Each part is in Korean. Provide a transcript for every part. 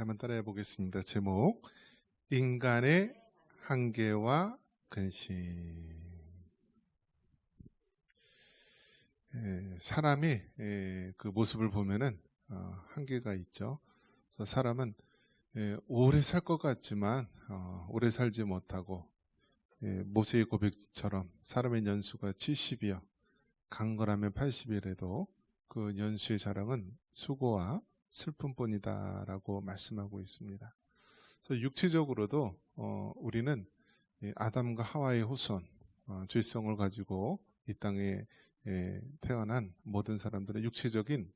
한번 따라해 보겠습니다. 제목 인간의 한계와 근심. 예, 사람이 예, 그 모습을 보면은 어, 한계가 있죠. 그래서 사람은 예, 오래 살 것 같지만 어, 오래 살지 못하고 예, 모세의 고백처럼 사람의 연수가 70이요. 강건하면 80이라도 그 연수의 자랑은 수고와 슬픔뿐이다라고 말씀하고 있습니다. 그래서 육체적으로도 어, 우리는 아담과 하와의 후손 어, 죄성을 가지고 이 땅에 예, 태어난 모든 사람들은 육체적인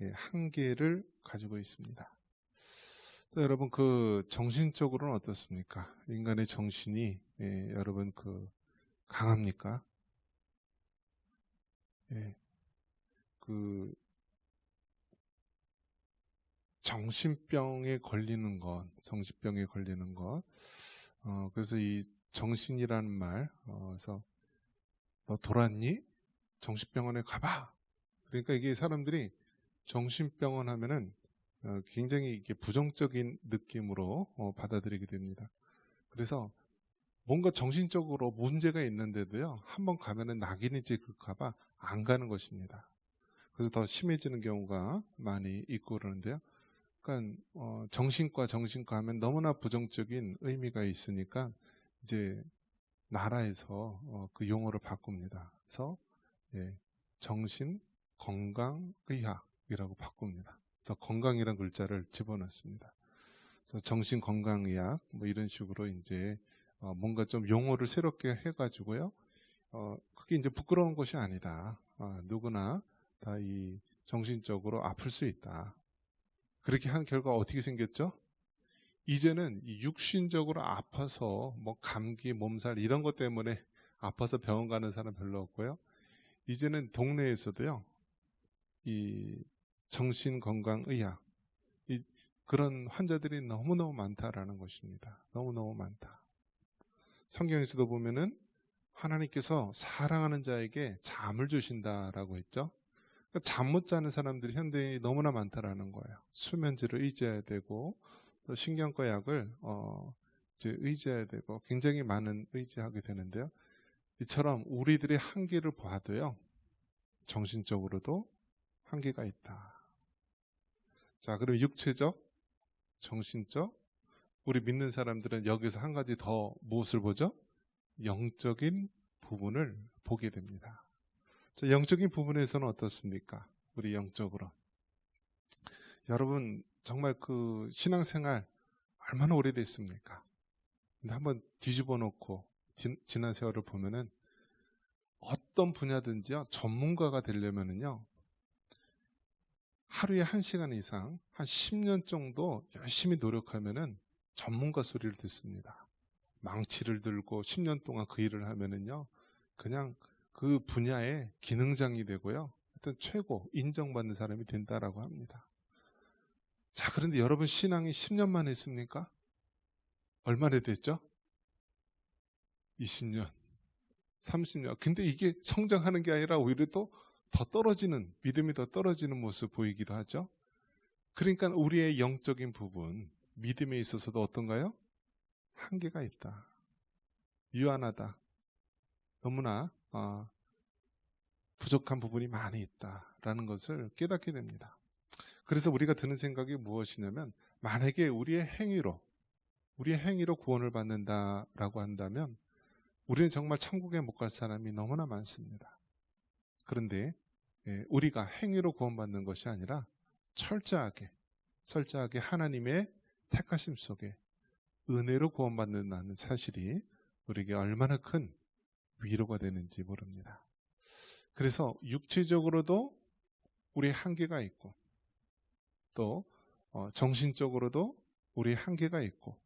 예, 한계를 가지고 있습니다. 여러분 그 정신적으로는 어떻습니까? 인간의 정신이 예, 여러분 그 강합니까? 예, 그 정신병에 걸리는 것, 정신병에 걸리는 것. 어, 그래서 이 정신이라는 말, 어, 그래서 너 돌았니? 정신병원에 가봐. 그러니까 이게 사람들이 정신병원 하면은 어, 굉장히 이게 부정적인 느낌으로 어, 받아들이게 됩니다. 그래서 뭔가 정신적으로 문제가 있는데도요, 한번 가면은 낙인이 찍을까봐 안 가는 것입니다. 그래서 더 심해지는 경우가 많이 있고 그러는데요. 그러니까 어, 정신과 정신과 하면 너무나 부정적인 의미가 있으니까 이제 나라에서 어, 그 용어를 바꿉니다. 그래서 예, 정신 건강 의학이라고 바꿉니다. 그래서 건강이란 글자를 집어넣습니다. 그래서 정신 건강 의학 뭐 이런 식으로 이제 어, 뭔가 좀 용어를 새롭게 해가지고요. 어, 그게 이제 부끄러운 것이 아니다. 어, 누구나 다 이 정신적으로 아플 수 있다. 그렇게 한 결과 어떻게 생겼죠? 이제는 육신적으로 아파서 뭐 감기, 몸살 이런 것 때문에 아파서 병원 가는 사람 별로 없고요. 이제는 동네에서도요. 이 정신건강의학 이 그런 환자들이 너무너무 많다라는 것입니다. 너무너무 많다. 성경에서도 보면은 하나님께서 사랑하는 자에게 잠을 주신다라고 했죠. 그러니까 잠못 자는 사람들이 현대인이 너무나 많다라는 거예요. 수면제를 의지해야 되고 또 신경과 약을 어 이제 의지해야 되고 굉장히 많은 의지하게 되는데요. 이처럼 우리들의 한계를 봐도요. 정신적으로도 한계가 있다. 자, 그럼 육체적, 정신적, 우리 믿는 사람들은 여기서 한 가지 더 무엇을 보죠? 영적인 부분을 보게 됩니다. 자, 영적인 부분에서는 어떻습니까? 우리 영적으로. 여러분, 정말 그 신앙생활 얼마나 오래됐습니까? 근데 한번 뒤집어 놓고 지난 세월을 보면은 어떤 분야든지요, 전문가가 되려면은요, 하루에 한 시간 이상, 한 10년 정도 열심히 노력하면은 전문가 소리를 듣습니다. 망치를 들고 10년 동안 그 일을 하면은요, 그냥 그 분야의 기능장이 되고요. 하여튼 최고 인정받는 사람이 된다라고 합니다. 자, 그런데 여러분 신앙이 10년 만에 했습니까? 얼마나 됐죠? 20년, 30년. 근데 이게 성장하는 게 아니라 오히려 또 더 떨어지는, 믿음이 더 떨어지는 모습 보이기도 하죠. 그러니까 우리의 영적인 부분, 믿음에 있어서도 어떤가요? 한계가 있다. 유한하다. 너무나 어, 부족한 부분이 많이 있다라는 것을 깨닫게 됩니다. 그래서 우리가 드는 생각이 무엇이냐면 만약에 우리의 행위로 우리의 행위로 구원을 받는다라고 한다면 우리는 정말 천국에 못 갈 사람이 너무나 많습니다. 그런데 예, 우리가 행위로 구원받는 것이 아니라 철저하게 철저하게 하나님의 택하심 속에 은혜로 구원받는다는 사실이 우리에게 얼마나 큰 위로가 되는지 모릅니다. 그래서 육체적으로도 우리의 한계가 있고 또 어, 정신적으로도 우리의 한계가 있고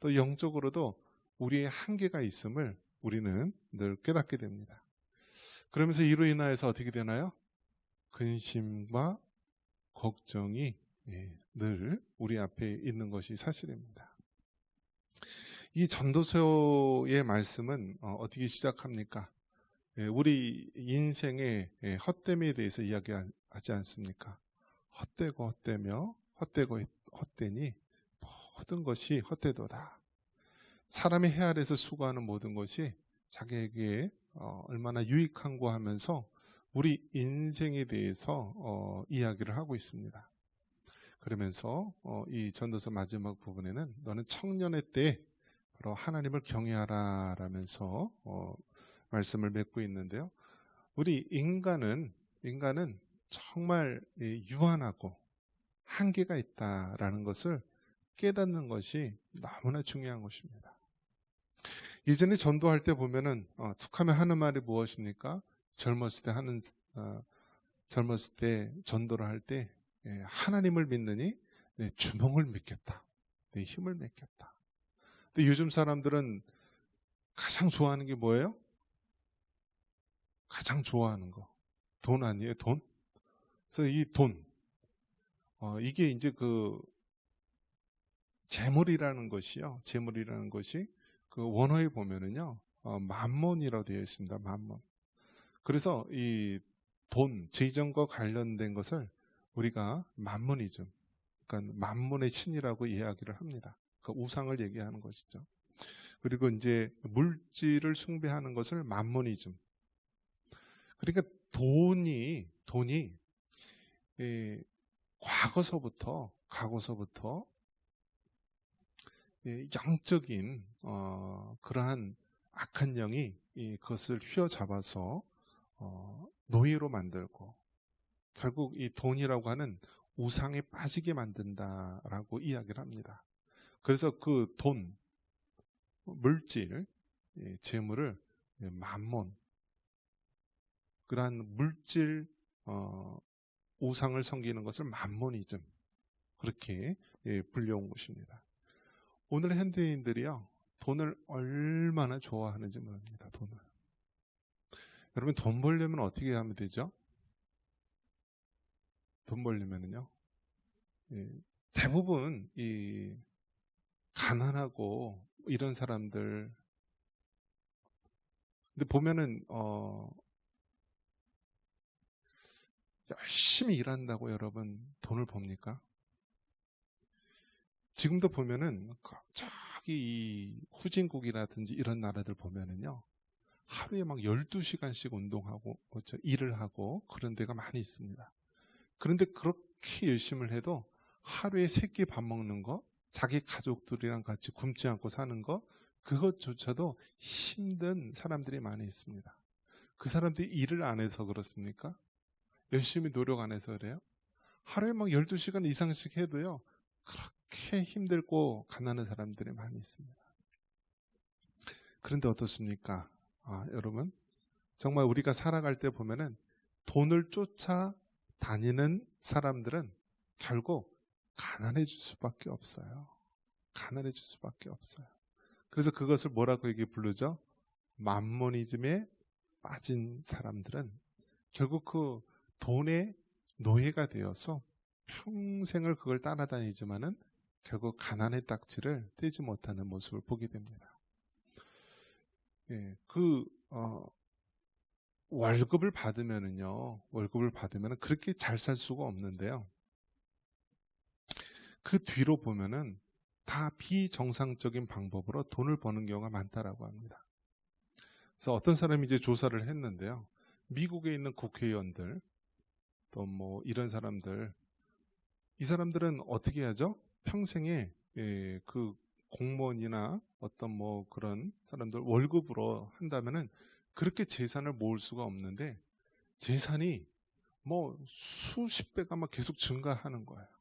또 영적으로도 우리의 한계가 있음을 우리는 늘 깨닫게 됩니다. 그러면서 이로 인하여서 어떻게 되나요? 근심과 걱정이 예, 늘 우리 앞에 있는 것이 사실입니다. 이 전도서의 말씀은 어, 어떻게 시작합니까? 예, 우리 인생의 예, 헛됨에 대해서 이야기하지 않습니까? 헛되고 헛되며 헛되고 헛되니 모든 것이 헛되도다. 사람의 해 아래서 수고하는 모든 것이 자기에게 어, 얼마나 유익한고 하면서 우리 인생에 대해서 어, 이야기를 하고 있습니다. 그러면서 어, 이 전도서 마지막 부분에는 너는 청년의 때 바로 하나님을 경외하라라면서 어, 말씀을 맺고 있는데요. 우리 인간은 인간은 정말 이 유한하고 한계가 있다라는 것을 깨닫는 것이 너무나 중요한 것입니다. 예전에 전도할 때 보면은 어, 툭하면 하는 말이 무엇입니까? 젊었을 때 하는 어, 젊었을 때 전도를 할때 예, 하나님을 믿느니 내 주먹을 믿겠다, 내 힘을 믿겠다. 근데 요즘 사람들은 가장 좋아하는 게 뭐예요? 가장 좋아하는 거. 돈 아니에요, 돈? 그래서 이 돈, 어, 이게 이제 그 재물이라는 것이요. 재물이라는 것이 그 원어에 보면은요, 어, 만몬이라고 되어 있습니다. 만몬. 그래서 이 돈, 재정과 관련된 것을 우리가 만몬이즘, 그러니까 만몬의 신이라고 이야기를 합니다. 그 우상을 얘기하는 것이죠. 그리고 이제 물질을 숭배하는 것을 만몬이즘. 그러니까 돈이 돈이 예, 과거서부터 과거서부터 예, 영적인 어, 그러한 악한 영이 이, 그것을 휘어잡아서 어, 노예로 만들고 결국 이 돈이라고 하는 우상에 빠지게 만든다라고 이야기를 합니다. 그래서 그 돈, 물질, 예, 재물을 예, 만몬, 그러한 물질 어, 우상을 섬기는 것을 만몬이즘 그렇게 예, 불려온 것입니다. 오늘 현대인들이요 돈을 얼마나 좋아하는지 모릅니다. 돈을. 여러분 돈 벌려면 어떻게 하면 되죠? 돈 벌려면은요 예, 대부분 이 가난하고 이런 사람들 근데 보면은 어 열심히 일한다고 여러분 돈을 법니까? 지금도 보면은 저기 후진국이라든지 이런 나라들 보면은요. 하루에 막 12시간씩 운동하고 그렇죠? 일을 하고 그런 데가 많이 있습니다. 그런데 그렇게 열심을 해도 하루에 세끼밥 먹는 거, 자기 가족들이랑 같이 굶지 않고 사는 거 그것조차도 힘든 사람들이 많이 있습니다. 그 사람들이 일을 안 해서 그렇습니까? 열심히 노력 안 해서 그래요? 하루에 막 12시간 이상씩 해도요, 그렇게 힘들고 가난한 사람들이 많이 있습니다. 그런데 어떻습니까? 아, 여러분, 정말 우리가 살아갈 때 보면은 돈을 쫓아 다니는 사람들은 결국 가난해질 수밖에 없어요. 가난해질 수밖에 없어요. 그래서 그것을 뭐라고 얘기 부르죠? 만모니즘에 빠진 사람들은 결국 그 돈의 노예가 되어서 평생을 그걸 따라다니지만은 결국 가난의 딱지를 떼지 못하는 모습을 보게 됩니다. 예, 그 어, 월급을 받으면은요, 월급을 받으면은 그렇게 잘 살 수가 없는데요. 그 뒤로 보면은 다 비정상적인 방법으로 돈을 버는 경우가 많다라고 합니다. 그래서 어떤 사람이 이제 조사를 했는데요. 미국에 있는 국회의원들, 또 뭐 이런 사람들, 이 사람들은 어떻게 하죠? 평생에 예, 그 공무원이나 어떤 뭐 그런 사람들 월급으로 한다면은 그렇게 재산을 모을 수가 없는데 재산이 뭐 수십 배가 막 계속 증가하는 거예요.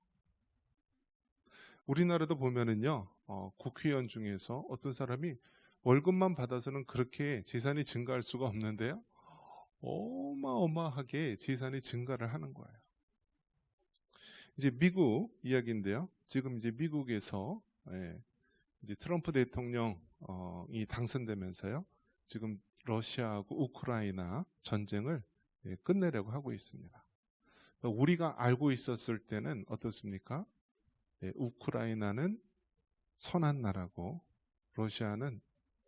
우리나라도 보면은요, 어, 국회의원 중에서 어떤 사람이 월급만 받아서는 그렇게 재산이 증가할 수가 없는데요. 어마어마하게 재산이 증가를 하는 거예요. 이제 미국 이야기인데요. 지금 이제 미국에서 예, 이제 트럼프 대통령이 당선되면서요. 지금 러시아하고 우크라이나 전쟁을 예, 끝내려고 하고 있습니다. 우리가 알고 있었을 때는 어떻습니까? 예, 우크라이나는 선한 나라고 러시아는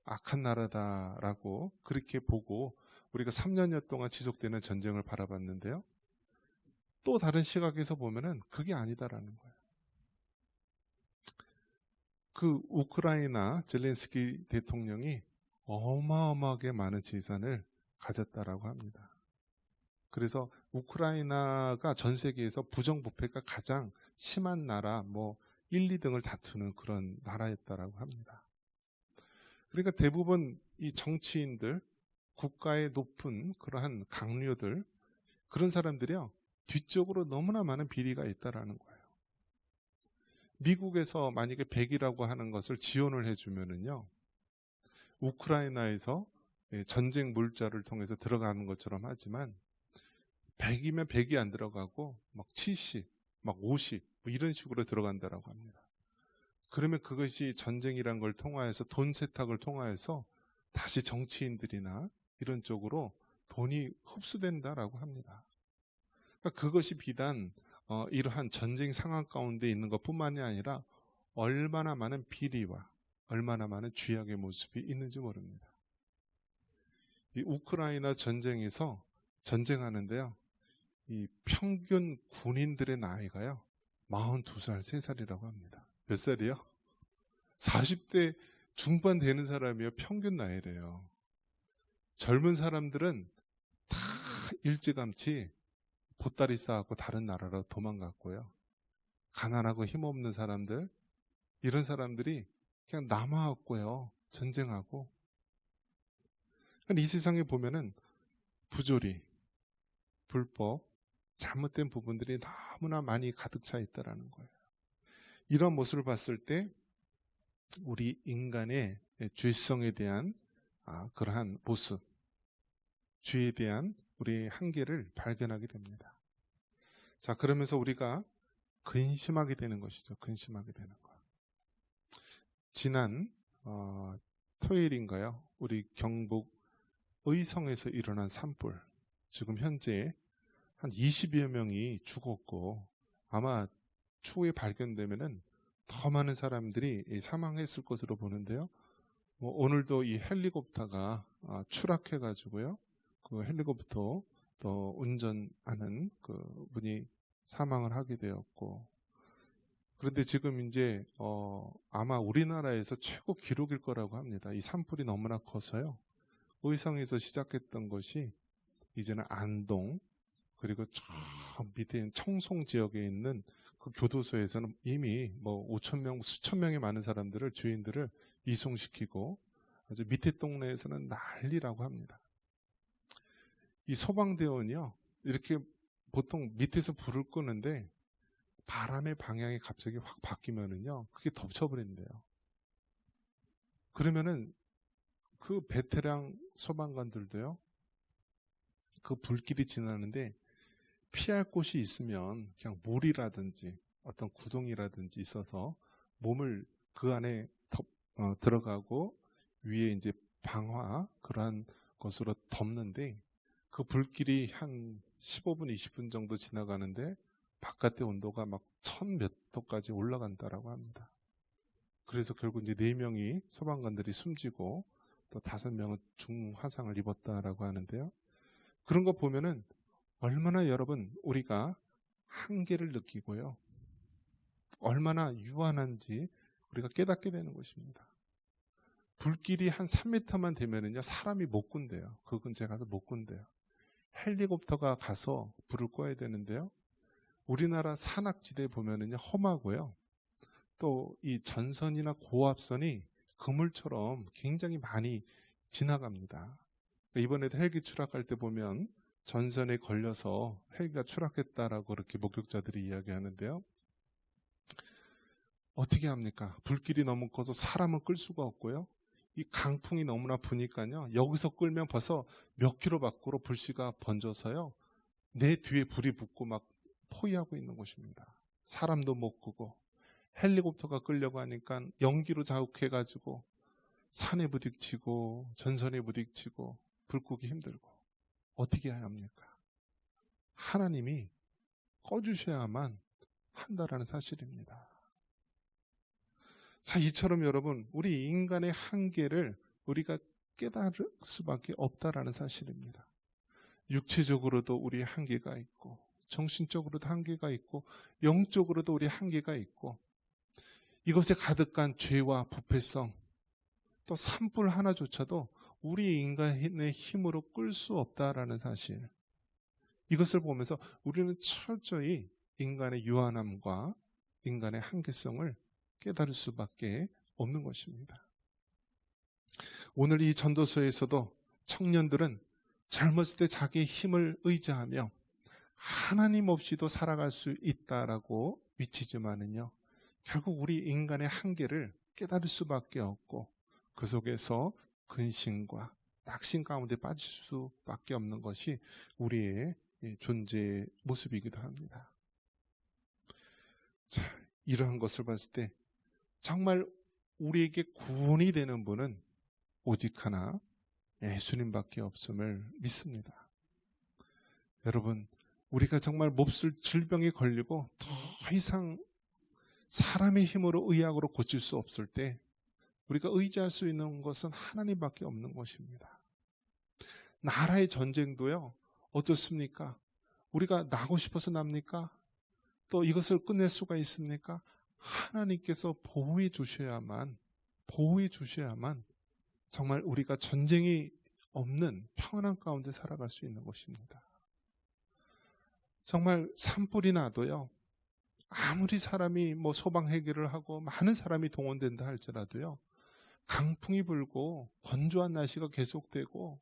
악한 나라다라고 그렇게 보고 우리가 3년여 동안 지속되는 전쟁을 바라봤는데요. 또 다른 시각에서 보면은 그게 아니다라는 거예요. 그 우크라이나 젤렌스키 대통령이 어마어마하게 많은 재산을 가졌다라고 합니다. 그래서 우크라이나가 전 세계에서 부정부패가 가장 심한 나라 뭐 1, 2등을 다투는 그런 나라였다라고 합니다. 그러니까 대부분 이 정치인들, 국가의 높은 그러한 강료들 그런 사람들이요 뒤쪽으로 너무나 많은 비리가 있다라는 거예요. 미국에서 만약에 100이라고 하는 것을 지원을 해주면은요 우크라이나에서 예, 전쟁 물자를 통해서 들어가는 것처럼 하지만 100이면 100이 안 들어가고 막 70, 막 50, 뭐 이런 식으로 들어간다라고 합니다. 그러면 그것이 전쟁이란 걸 통하여서 돈 세탁을 통하여서 다시 정치인들이나 이런 쪽으로 돈이 흡수된다라고 합니다. 그러니까 그것이 비단 어, 이러한 전쟁 상황 가운데 있는 것뿐만이 아니라 얼마나 많은 비리와 얼마나 많은 죄악의 모습이 있는지 모릅니다. 이 우크라이나 전쟁에서 전쟁하는데요. 이 평균 군인들의 나이가요. 42살, 3살이라고 합니다. 몇 살이요? 40대 중반 되는 사람이요. 평균 나이래요. 젊은 사람들은 다 일찌감치 보따리 쌓았고 다른 나라로 도망갔고요. 가난하고 힘없는 사람들, 이런 사람들이 그냥 남아왔고요. 전쟁하고. 이 세상에 보면은 부조리, 불법, 잘못된 부분들이 너무나 많이 가득 차 있다라는 거예요. 이런 모습을 봤을 때 우리 인간의 죄성에 대한 아, 그러한 모습, 죄에 대한 우리의 한계를 발견하게 됩니다. 자, 그러면서 우리가 근심하게 되는 것이죠. 근심하게 되는 것. 지난 어, 토요일인가요? 우리 경북 의성에서 일어난 산불. 지금 현재 한 20여 명이 죽었고 아마 추후에 발견되면은 더 많은 사람들이 사망했을 것으로 보는데요. 뭐 오늘도 이 헬리콥터가 아, 추락해 가지고요. 그 헬리콥터 또 운전하는 그 분이 사망을 하게 되었고 그런데 지금 이제 어 아마 우리나라에서 최고 기록일 거라고 합니다. 이 산불이 너무나 커서요. 의성에서 시작했던 것이 이제는 안동 그리고 저 밑에 청송 지역에 있는 그 교도소에서는 이미 뭐 5천 명, 수천 명의 많은 사람들을 주인들을 이송시키고 아주 밑에 동네에서는 난리라고 합니다. 이 소방대원이요 이렇게 보통 밑에서 불을 끄는데 바람의 방향이 갑자기 확 바뀌면은요 그게 덮쳐버린대요. 그러면은 그 베테랑 소방관들도요 그 불길이 지나는데 피할 곳이 있으면 그냥 물이라든지 어떤 구덩이라든지 있어서 몸을 그 안에 덮, 어, 들어가고 위에 이제 방화 그러한 것으로 덮는데 그 불길이 한 15분, 20분 정도 지나가는데 바깥의 온도가 막 천 몇 도까지 올라간다라고 합니다. 그래서 결국 이제 네 명이 소방관들이 숨지고 또 다섯 명은 중화상을 입었다라고 하는데요. 그런 거 보면은 얼마나 여러분 우리가 한계를 느끼고요. 얼마나 유한한지 우리가 깨닫게 되는 것입니다. 불길이 한 3m만 되면은요, 사람이 못 군대요. 그 근처에 가서 못 군대요. 헬리콥터가 가서 불을 꺼야 되는데요. 우리나라 산악지대 보면은요, 험하고요. 또 이 전선이나 고압선이 그물처럼 굉장히 많이 지나갑니다. 이번에도 헬기 추락할 때 보면 전선에 걸려서 헬기가 추락했다라고 그렇게 목격자들이 이야기하는데요. 어떻게 합니까? 불길이 너무 커서 사람은 끌 수가 없고요. 이 강풍이 너무나 부니까요. 여기서 끌면 벌써 몇 킬로 밖으로 불씨가 번져서요. 내 뒤에 불이 붙고 막 포위하고 있는 곳입니다. 사람도 못 끄고 헬리콥터가 끌려고 하니까 연기로 자욱해가지고 산에 부딪히고 전선에 부딪히고 불 끄기 힘들고 어떻게 해야 합니까? 하나님이 꺼주셔야만 한다라는 사실입니다. 자, 이처럼 여러분, 우리 인간의 한계를 우리가 깨달을 수밖에 없다라는 사실입니다. 육체적으로도 우리 한계가 있고, 정신적으로도 한계가 있고, 영적으로도 우리 한계가 있고, 이것에 가득한 죄와 부패성, 또 산불 하나조차도 우리 인간의 힘으로 끌 수 없다라는 사실. 이것을 보면서 우리는 철저히 인간의 유한함과 인간의 한계성을 깨달을 수밖에 없는 것입니다. 오늘 이 전도서에서도 청년들은 젊었을 때 자기의 힘을 의지하며 하나님 없이도 살아갈 수 있다라고 미치지만은요. 결국 우리 인간의 한계를 깨달을 수밖에 없고 그 속에서 근심과 낙심 가운데 빠질 수밖에 없는 것이 우리의 존재의 모습이기도 합니다. 자, 이러한 것을 봤을 때 정말 우리에게 구원이 되는 분은 오직 하나 예수님밖에 없음을 믿습니다. 여러분, 우리가 정말 몹쓸 질병에 걸리고 더 이상 사람의 힘으로 의학으로 고칠 수 없을 때 우리가 의지할 수 있는 것은 하나님밖에 없는 것입니다. 나라의 전쟁도요, 어떻습니까? 우리가 나고 싶어서 납니까? 또 이것을 끝낼 수가 있습니까? 하나님께서 보호해 주셔야만, 보호해 주셔야만 정말 우리가 전쟁이 없는 평안한 가운데 살아갈 수 있는 것입니다. 정말 산불이 나도요, 아무리 사람이 뭐 소방 해결을 하고 많은 사람이 동원된다 할지라도요, 강풍이 불고 건조한 날씨가 계속되고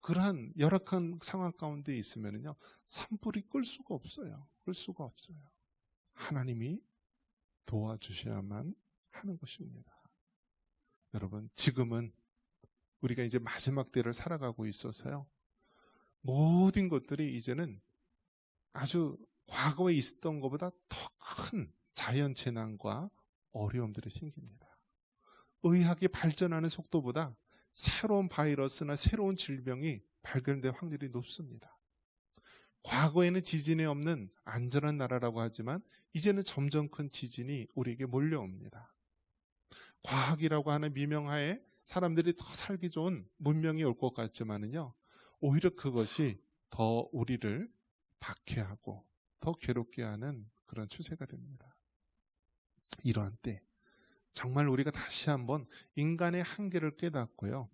그러한 열악한 상황 가운데 있으면요, 산불이 끌 수가 없어요. 끌 수가 없어요. 하나님이 도와주셔야만 하는 것입니다. 여러분, 지금은 우리가 이제 마지막 때를 살아가고 있어서요. 모든 것들이 이제는 아주 과거에 있었던 것보다 더 큰 자연 재난과 어려움들이 생깁니다. 의학이 발전하는 속도보다 새로운 바이러스나 새로운 질병이 발견될 확률이 높습니다. 과거에는 지진이 없는 안전한 나라라고 하지만 이제는 점점 큰 지진이 우리에게 몰려옵니다. 과학이라고 하는 미명하에 사람들이 더 살기 좋은 문명이 올 것 같지만은요, 오히려 그것이 더 우리를 박해하고 더 괴롭게 하는 그런 추세가 됩니다. 이러한 때, 정말 우리가 다시 한번 인간의 한계를 깨닫고요.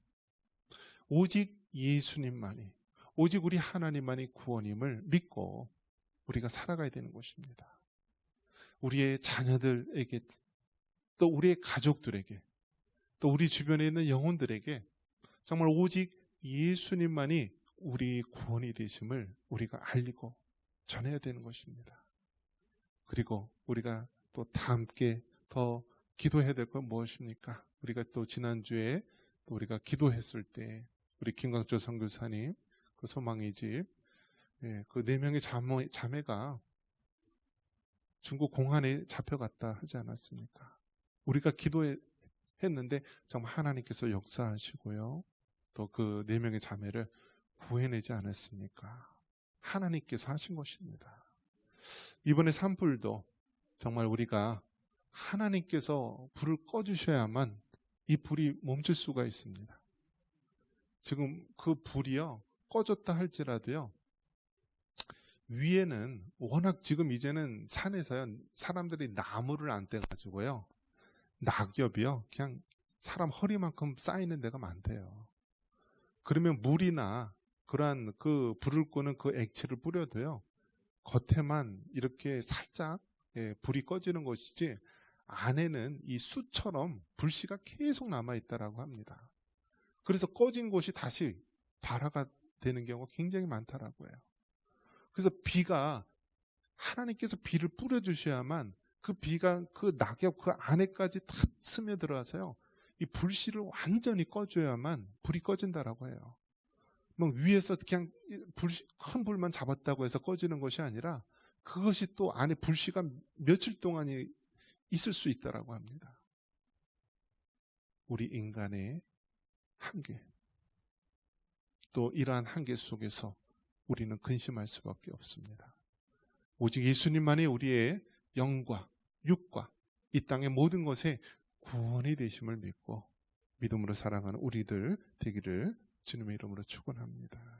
오직 예수님만이, 오직 우리 하나님만이 구원임을 믿고 우리가 살아가야 되는 것입니다. 우리의 자녀들에게, 또 우리의 가족들에게, 또 우리 주변에 있는 영혼들에게 정말 오직 예수님만이 우리 구원이 되심을 우리가 알리고 전해야 되는 것입니다. 그리고 우리가 또 다 함께 더 기도해야 될 건 무엇입니까? 우리가 또 지난주에 또 우리가 기도했을 때 우리 김광조 선교사님 그 소망의 집, 예, 그 네 명의 자매, 자매가 중국 공안에 잡혀갔다 하지 않았습니까? 우리가 기도했는데 정말 하나님께서 역사하시고요. 또 그 네 명의 자매를 구해내지 않았습니까? 하나님께서 하신 것입니다. 이번에 산불도 정말 우리가 하나님께서 불을 꺼주셔야만 이 불이 멈출 수가 있습니다. 지금 그 불이요, 꺼졌다 할지라도요, 위에는 워낙 지금 이제는 산에서요, 사람들이 나무를 안 떼가지고요, 낙엽이요, 그냥 사람 허리만큼 쌓이는 데가 많대요. 그러면 물이나 그러한 그 불을 끄는 그 액체를 뿌려도요, 겉에만 이렇게 살짝 예, 불이 꺼지는 것이지 안에는 이 수처럼 불씨가 계속 남아 있다라고 합니다. 그래서 꺼진 곳이 다시 발화가 되는 경우가 굉장히 많다라고 해요. 그래서 비가 하나님께서 비를 뿌려 주셔야만 그 비가 그 낙엽 그 안에까지 다 스며들어서요. 이 불씨를 완전히 꺼줘야만 불이 꺼진다라고 해요. 뭐 위에서 그냥 불, 큰 불만 잡았다고 해서 꺼지는 것이 아니라 그것이 또 안에 불씨가 며칠 동안이 있을 수 있다라고 합니다. 우리 인간의 한계. 또 이러한 한계 속에서 우리는 근심할 수밖에 없습니다. 오직 예수님만이 우리의 영과 육과 이 땅의 모든 것에 구원이 되심을 믿고 믿음으로 살아가는 우리들 되기를 주님의 이름으로 축원합니다.